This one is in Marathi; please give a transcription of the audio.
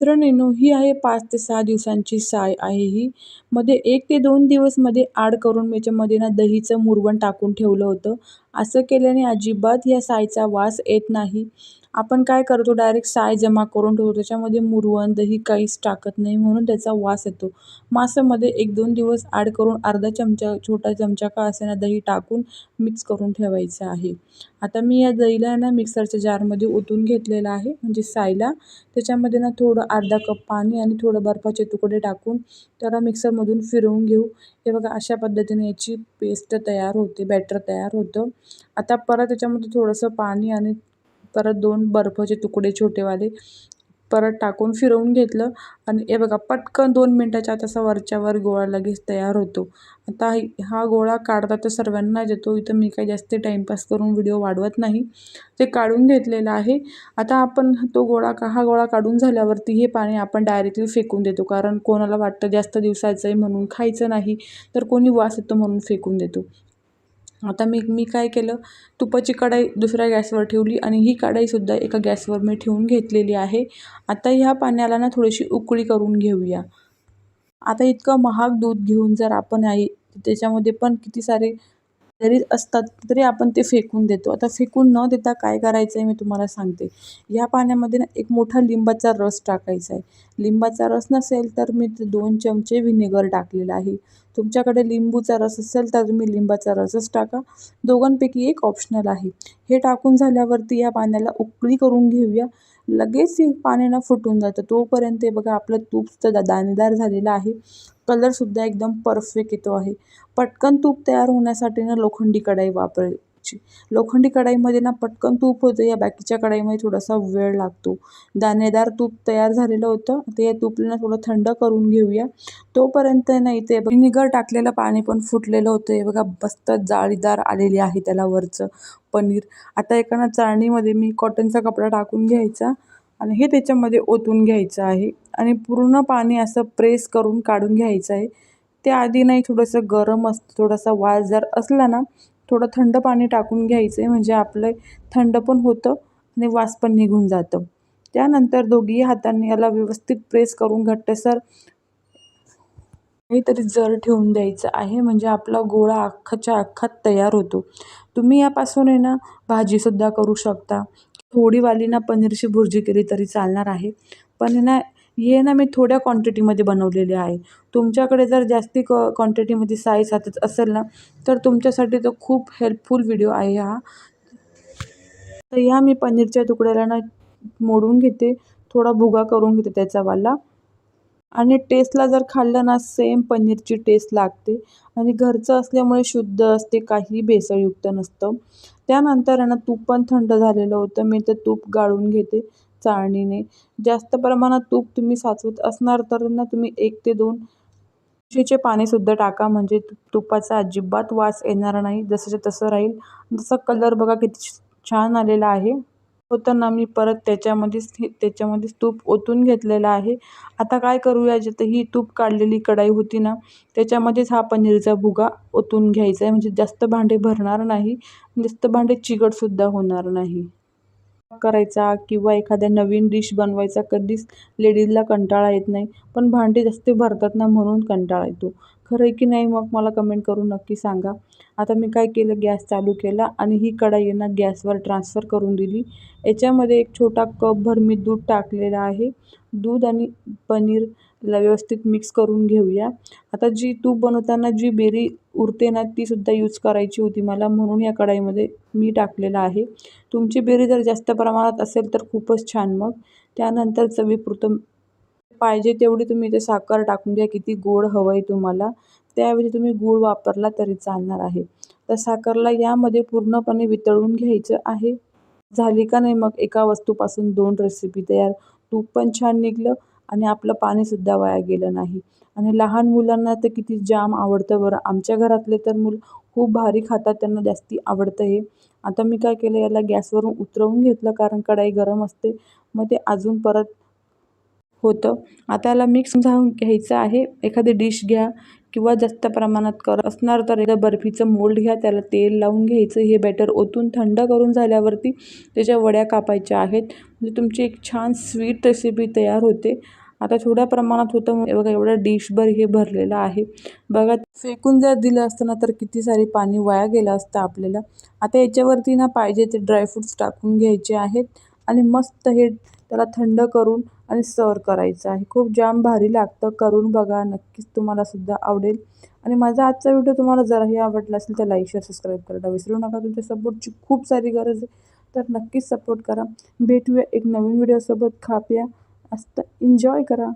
मित्रांनो ही आहे पाच ते सहा दिवसांची साय आहे ही. मध्ये एक ते दोन दिवसमध्ये आड करून मी याच्यामध्ये ना दहीचं मुरवण टाकून ठेवलं होतं. असं केल्याने अजिबात या सायचा वास येत नाही. आपण काय करतो? डायरेक्ट साय जमा करून ठेवतो. त्याच्यामध्ये मुरवण दही काहीच टाकत नाही म्हणून त्याचा वास येतो. मासामध्ये एक दोन दिवस ॲड करून अर्धा चमचा छोटा चमचा का असेना दही टाकून मिक्स करून ठेवायचं आहे. आता मी या दहीला ना मिक्सरच्या जारमध्ये ओतून घेतलेलं आहे. म्हणजे सायला. त्याच्यामध्ये ना थोडं अर्धा कप पाणी आणि थोडं बर्फाचे तुकडे टाकून त्याला मिक्सरमधून फिरवून घेऊ. हे बघा अशा पद्धतीने याची पेस्ट तयार होते बॅटर तयार होतं. आता परत त्याच्यामध्ये थोडंसं पाणी आणि परत दोन बर्फाचे तुकडे छोटेवाले परत टाकून फिरवून घेतलं. आणि हे बघा पटकन दोन मिनटाच्या आत असा वरच्यावर गोळा लगेच तयार होतो. आता हा गोळा काढता तर सर्वांना येतो. इथं मी काही जास्त टाईमपास करून व्हिडिओ वाढवत नाही. ते काढून घेतलेलं आहे. आता आपण तो गोळा का हा गोळा काढून झाल्यावरती हे पाणी आपण डायरेक्टली फेकून देतो. कारण कोणाला वाटतं जास्त दिवसाचं आहे म्हणून खायचं नाही तर कोणी वास येतो म्हणून फेकून देतो. आता मी मी काय केलं? तुपाची कढाई दुसऱ्या गॅसवर ठेवली आणि ही कढाईसुद्धा एका गॅसवर मी ठेवून घेतलेली आहे. आता ह्या पाण्याला ना थोडीशी उकळी करून घेऊया. आता इतकं महाग दूध घेऊन जर आपण आई त्याच्यामध्ये पण किती सारे जरी असतात तरी आपण ते फेकून देतो. आता फेकून न देता काय करायचं आहे मी तुम्हाला सांगते. ह्या पाण्यामध्ये ना एक मोठा लिंबाचा रस टाकायचा आहे. लिंबाचा रस नसेल तर मी दोन चमचे व्हिनेगर टाकलेला आहे. तुमच्याकडे लिंबूचा रस असेल तर तुम्ही लिंबाचा रसच टाका. दोघांपैकी एक ऑप्शनल आहे. हे टाकून झाल्यावरती या पाण्याला उकळी करून घेऊया. लगेच हे पाण्यानं फुटून जातं. तोपर्यंत बघा आपलं तूप सुद्धा दाणेदार झालेलं आहे. कलरसुद्धा एकदम परफेक्ट येतो आहे. पटकन तूप तयार होण्यासाठी ना लोखंडी कढाई वापरायची लोखंडी कढाईमध्ये ना पटकन तूप होतं या बाकीच्या कढाईमध्ये थोडासा वेळ लागतो. दाणेदार तूप तयार झालेलं होतं ते या तूपला थोडं थंड करून घेऊया. तोपर्यंत ना इथे निगर टाकलेलं पाणी पण फुटलेलं होतं. हे बघा मस्त जाळीदार आलेली आहे त्याला वरचं पनीर. आता एका ना चाळणीमध्ये मी कॉटनचा कपडा टाकून घ्यायचा आणि हे त्याच्यामध्ये ओतून घ्यायचं आहे. आणि पूर्ण पाणी असं प्रेस करून काढून घ्यायचं आहे. त्याआधी नाही थोडंसं गरम असतं थोडासा वास जर असला ना थोडं थंड पाणी टाकून घ्यायचं आहे म्हणजे आपलं थंड पण होतं आणि वास पण निघून जातं. त्यानंतर दोघी हातांनी याला व्यवस्थित प्रेस करून घट्टसर काहीतरी जर ठेवून द्यायचं आहे म्हणजे आपला गोळा अख्खाच्या अख्खा तयार होतो. तुम्ही यापासून आहे ना भाजीसुद्धा करू शकता. थोडीवाली ना पनीरची भुर्जी केली तरी चालणार आहे. पण ना हे ना मी थोड्या क्वांटिटीमध्ये बनवलेले आहे. तुमच्याकडे जर जास्ती क क्वांटिटीमध्ये साईज हातच असेल ना तर तुमच्यासाठी तर खूप हेल्पफुल व्हिडिओ आहे हा. तर ह्या मी पनीरच्या तुकड्याला ना मोडून घेते. थोडा भुगा करून घेते त्याचावाला आणि टेस्टला जर खाल्लं ना सेम पनीरची टेस्ट लागते. आणि घरचं असल्यामुळे शुद्ध असते काही भेसळयुक्त नसतं. त्यानंतर ना तूप पण थंड झालेलं होतं. मी ते तूप गाळून घेते. चाळणीने. जास्त प्रमाणात तूप तुम्ही साचवत असणार तर ना तुम्ही एक ते दोन तुळशीचे पाणीसुद्धा टाका. म्हणजे तुपाचा अजिबात वास येणार नाही. जसंच्या तसं राहील. जसा कलर बघा किती छान आलेला आहे. होताना मी परत त्याच्यामध्येच त्याच्यामध्येच तूप ओतून घेतलेलं आहे. आता काय करूया? जिथं ही तूप काढलेली कढाई होती ना त्याच्यामध्येच हा पनीरचा भुगा ओतून घ्यायचा आहे. म्हणजे जास्त भांडे भरणार नाही. जास्त भांडे चिकटसुद्धा होणार नाही. करायचा किंवा एखाद्या नवीन डिश बनवायचा कधीच लेडीजला कंटाळा येत नाही. पण भांडी जास्त भरतात ना म्हणून कंटाळा येतो. खरं आहे की नाही मग मला कमेंट करून नक्की सांगा. आता मी काय केलं? गॅस चालू केला आणि ही कढाई ना गॅसवर ट्रान्सफर करून दिली. याच्यामध्ये एक छोटा कपभर मी दूध टाकलेला आहे. दूध आणि पनीरला व्यवस्थित मिक्स करून घेऊया. आता जी तूप बनवताना जी बेरी उरते ना तीसुद्धा यूज करायची होती मला. म्हणून या कढाईमध्ये मी टाकलेलं आहे. तुमची बेरी जर जास्त प्रमाणात असेल तर खूपच छान मग. त्यानंतर चवीपुरतं पाहिजे तेवढी तुम्ही इथे साखर टाकून घ्या किती गोड हवं आहे तुम्हाला. त्याऐवजी तुम्ही गूळ वापरला तरी चालणार आहे. तर साखरला यामध्ये पूर्णपणे वितळून घ्यायचं आहे. झाली का नाही मग एका वस्तूपासून दोन रेसिपी तयार. तूप पण छान निघलं आणि आपलं पाणीसुद्धा वाया गेलं नाही. आणि लहान मुलांना तर किती जाम आवडतं बरं. आमच्या घरातले तर मुलं खूप भारी खातात त्यांना जास्ती आवडतं हे. आता मी काय केलं याला गॅसवरून उतरवून घेतलं कारण कढाई गरम असते. मग ते अजून परत होतं. आता याला मिक्स जाऊन घ्यायचं आहे. एखादी डिश घ्या किंवा जास्त प्रमाणात कर असणार तर एकदा बर्फीचं मोल्ड घ्या. त्याला तेल लावून घ्यायचं. हे बॅटर ओतून थंड करून झाल्यावरती त्याच्या वड्या कापायच्या आहेत. म्हणजे तुमची एक छान स्वीट रेसिपी तयार होते. आता थोड्या प्रमाणात होतं बघा एवढं डिशभर हे भरलेलं आहे. बघा फेकून जर दिलं असतं ना तर किती सारे पाणी वाया गेलं असतं आपल्याला. आता याच्यावरती ना पाहिजे ते ड्रायफ्रूट्स टाकून घ्यायचे आहेत. आणि मस्त हे त्याला थंड करून आणि सर्व करायचं आहे. खूप जाम भारी लागतं. करून बघा. नक्कीच तुम्हाला सुद्धा आवडेल. आणि माझा आजचा व्हिडिओ तुम्हाला जराही आवडला असेल तर लाईक शेअर सबस्क्राईब करायला विसरू नका. तुमच्या सपोर्टची खूप सारी गरज आहे. तर नक्कीच सपोर्ट करा. भेटूया एक नवीन व्हिडिओसोबत. खा प्या असतं एन्जॉय करा.